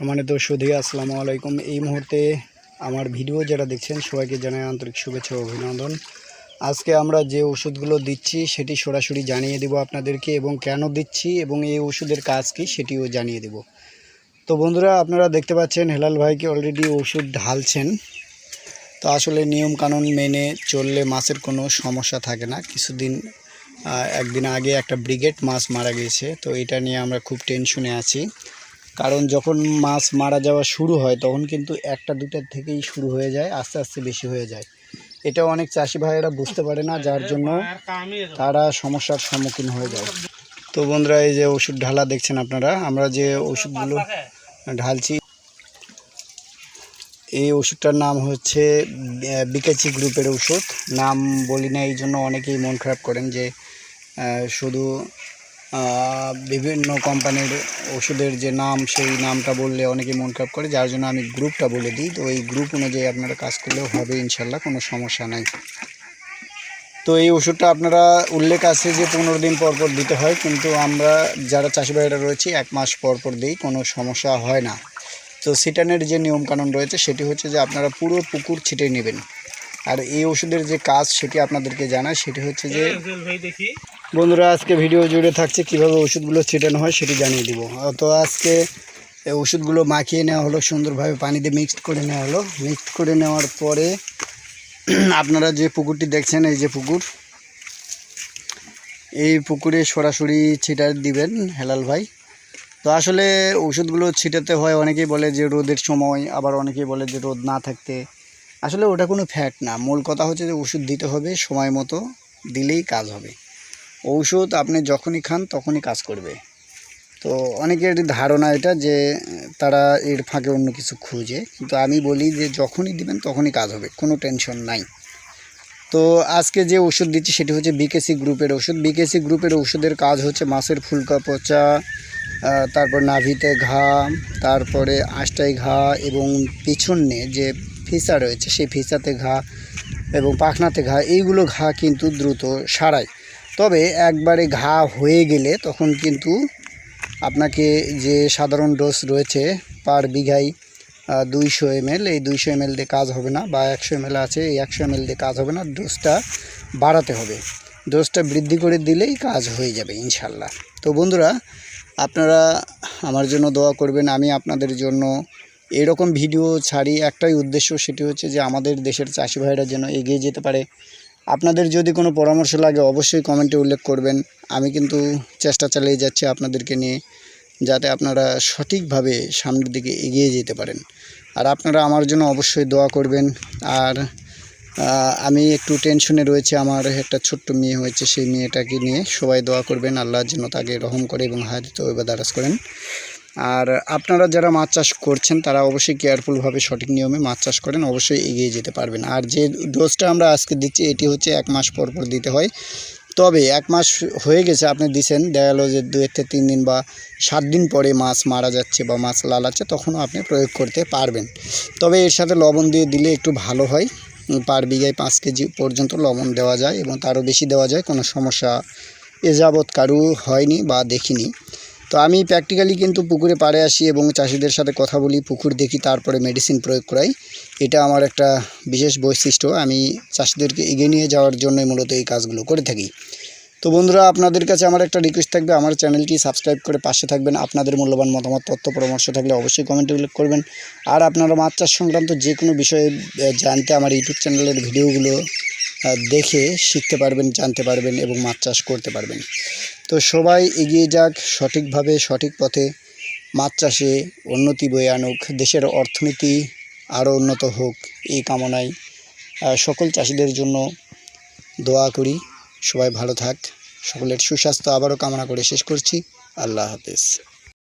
সম্মানিত সুধী, আসসালামু আলাইকুম। এই মুহূর্তে আমার ভিডিও যারা দেখছেন, সবাইকে জানাই আন্তরিক শুভেচ্ছা অভিনন্দন। আজকে আমরা যে ওষুধগুলো দিচ্ছি, সেটি সরাসরি জানিয়ে দেব আপনাদেরকে এবং কেন দিচ্ছি এবং এই ওষুধের কাজ কী সেটিও জানিয়ে দেব। তো বন্ধুরা, আপনারা দেখতে পাচ্ছেন, হেলাল ভাইকে অলরেডি ওষুধ ঢালছেন। তো আসলে নিয়ম কানুন মেনে চললে মাছের কোনো সমস্যা থাকে না। কিছুদিন একদিন আগে একটা ব্রিগেড মাছ মারা গিয়েছে তো এটা নিয়ে আমরা খুব টেনশনে আছি। কারণ যখন মাছ মারা যাওয়া শুরু হয়, তখন কিন্তু একটা দুটার থেকেই শুরু হয়ে যায়, আস্তে আস্তে বেশি হয়ে যায়। এটা অনেক চাষি ভাইয়েরা বুঝতে পারে না, যার জন্য তারা সমস্যার সম্মুখীন হয়ে যায়। তো বন্ধুরা, এই যে ওষুধ ঢালা দেখছেন আপনারা, আমরা যে ওষুধগুলো ঢালছি, এই ওষুধটার নাম হচ্ছে বিকাচি গ্রুপের ওষুধ। নাম বলি না, এই জন্য অনেকেই মন খারাপ করেন যে শুধু বিভিন্ন কোম্পানির ওষুধের যে নাম, সেই নামটা বললে অনেকে মন খারাপ করে, যার জন্য আমি গ্রুপটা বলে দিই। তো এই গ্রুপ অনুযায়ী আপনারা কাজ করলেও হবে ইনশাল্লাহ কোনো সমস্যা নাই। তো এই ওষুধটা আপনারা, উল্লেখ আছে যে পনেরো দিন পর পর দিতে হয়, কিন্তু আমরা যারা চাষি ভাইরা রয়েছি, এক মাস পর পর দিই, কোনো সমস্যা হয় না। তো সিটানের যে নিয়মকানুন রয়েছে, সেটি হচ্ছে যে আপনারা পুরো পুকুর ছিটে নেবেন। আর এই ওষুধের যে কাজ, সেটি আপনাদেরকে জানায় সেটি হচ্ছে যে বন্ধুরা, আজকে ভিডিও জুড়ে থাকছে কীভাবে ওষুধগুলো ছিটানো হয় সেটি জানিয়ে দিব। তো আজকে এই ওষুধগুলো মাখিয়ে নেওয়া হলো, সুন্দরভাবে পানি দিয়ে মিক্সড করে নেওয়া হলো। মিক্সড করে নেওয়ার পরে আপনারা যে পুকুরটি দেখছেন, এই যে পুকুর, এই পুকুরে সরাসরি ছিটা দিবেন হেলাল ভাই। তো আসলে ওষুধগুলো ছিটাতে হয়, অনেকেই বলে যে রোদের সময়, আবার অনেকেই বলে যে রোদ না থাকতে। আসলে ওটা কোনো ফ্যাক্ট না। মূল কথা হচ্ছে যে ওষুধ দিতে হবে, সময় মতো দিলেই কাজ হবে। ঔষধ আপনি যখনই খান তখনই কাজ করবে। তো অনেকের ধারণা এটা যে, তারা এর ফাঁকে অন্য কিছু খুঁজে। কিন্তু আমি বলি যে, যখনই দিবেন তখনই কাজ হবে, কোনো টেনশন নাই। তো আজকে যে ওষুধ দিচ্ছি সেটি হচ্ছে বিকেসি গ্রুপের ওষুধ বিকেসি গ্রুপের ওষুধের কাজ হচ্ছে মাছের ফুলকা পচা তারপর নাভিতে ঘা, তারপরে আষ্টাই ঘা এবং পিছনে যে ফিসা রয়েছে, সেই ফিসাতে ঘা এবং পাখনাতে ঘা, এইগুলো ঘা কিন্তু দ্রুত সারায়। তবে একবারে ঘা হয়ে গেলে তখন কিন্তু আপনাকে যে সাধারণ ডোজ রয়েছে পার বিঘায় দুইশো এমএল এই দুইশো এমএল দিয়ে কাজ হবে না বা একশো এমএল আছে, এই একশো এমএল দিয়ে কাজ হবে না ডোজটা বাড়াতে হবে। ডোজটা বৃদ্ধি করে দিলেই কাজ হয়ে যাবে ইনশাল্লাহ তো বন্ধুরা, আপনারা আমার জন্য দোয়া করবেন, আমি আপনাদের জন্য এরকম ভিডিও ছাড়ি। একটাই উদ্দেশ্য সেটি হচ্ছে যে আমাদের দেশের চাষি ভাইরা যেন এগিয়ে যেতে পারে। আপনাদের যদি কোনো পরামর্শ লাগে, অবশ্যই কমেন্টে উল্লেখ করবেন। আমি কিন্তু চেষ্টা চালিয়ে যাচ্ছি আপনাদেরকে নিয়ে, যাতে আপনারা সঠিকভাবে সামনের দিকে এগিয়ে যেতে পারেন। আর আপনারা আমার জন্য অবশ্যই দোয়া করবেন। আর আমি একটু টেনশনে রয়েছে। আমার একটা ছোট্ট মেয়ে হয়েছে, সেই মেয়েটাকে নিয়ে সবাই দোয়া করবেন। আল্লাহর জন্য তাকে রহম করে এবং হায়াত ওইবা দারাজ করেন। আর আপনারা যারা মাছ চাষ করছেন, তারা অবশ্যই কেয়ারফুলভাবে সঠিক নিয়মে মাছ চাষ করেন, অবশ্যই এগিয়ে যেতে পারবেন। আর যে ডোজটা আমরা আজকে দিচ্ছি, এটি হচ্ছে এক মাস পর পর দিতে হয়। তবে এক মাস হয়ে গেছে, আপনি দিছেন, দেখা গেলো যে দু থেকে তিন দিন বা সাত দিন পরে মাছ মারা যাচ্ছে বা মাছ লালাচ্ছে তখনও আপনি প্রয়োগ করতে পারবেন। তবে এর সাথে লবণ দিয়ে দিলে একটু ভালো হয়। পার বিঘায় পাঁচ কেজি পর্যন্ত লবণ দেওয়া যায় এবং তারও বেশি দেওয়া যায়, কোনো সমস্যা এ যাবৎ কারু হয়নি বা দেখিনি। তো আমি প্র্যাকটিক্যালি কিন্তু পুকুরে পাড়ে আসি এবং চাষিদের সাথে কথা বলি, পুকুর দেখি, তারপরে মেডিসিন প্রয়োগ করাই। এটা আমার একটা বিশেষ বৈশিষ্ট্য। আমি চাষিদেরকে এগিয়ে নিয়ে যাওয়ার জন্যই মূলত এই কাজগুলো করে থাকি। তো বন্ধুরা, আপনাদের কাছে আমার একটা রিকোয়েস্ট থাকবে। আমার চ্যানেলটি সাবস্ক্রাইব করে পাশে থাকবেন। আপনাদের মূল্যবান মতামত, তথ্য, পরামর্শ থাকলে অবশ্যই কমেন্টে উল্লেখ করবেন। আর আপনারা মাছ চাষ সংক্রান্ত যে কোনো বিষয়ে জানতে আমার ইউটিউব চ্যানেলের ভিডিওগুলো দেখে শিখতে পারবেন, জানতে পারবেন এবং মাছ চাষ করতে পারবেন। তো সবাই এগিয়ে যাক সঠিকভাবে, সঠিক পথে মাছ চাষে উন্নতি বয়ে আনুক, দেশের অর্থনীতি আরও উন্নত হোক এই কামনায় সকল চাষিদের জন্য দোয়া করি। সবাই ভালো থাক, সকলের সুস্বাস্থ্য আবারও কামনা করে শেষ করছি। আল্লাহ হাফেজ।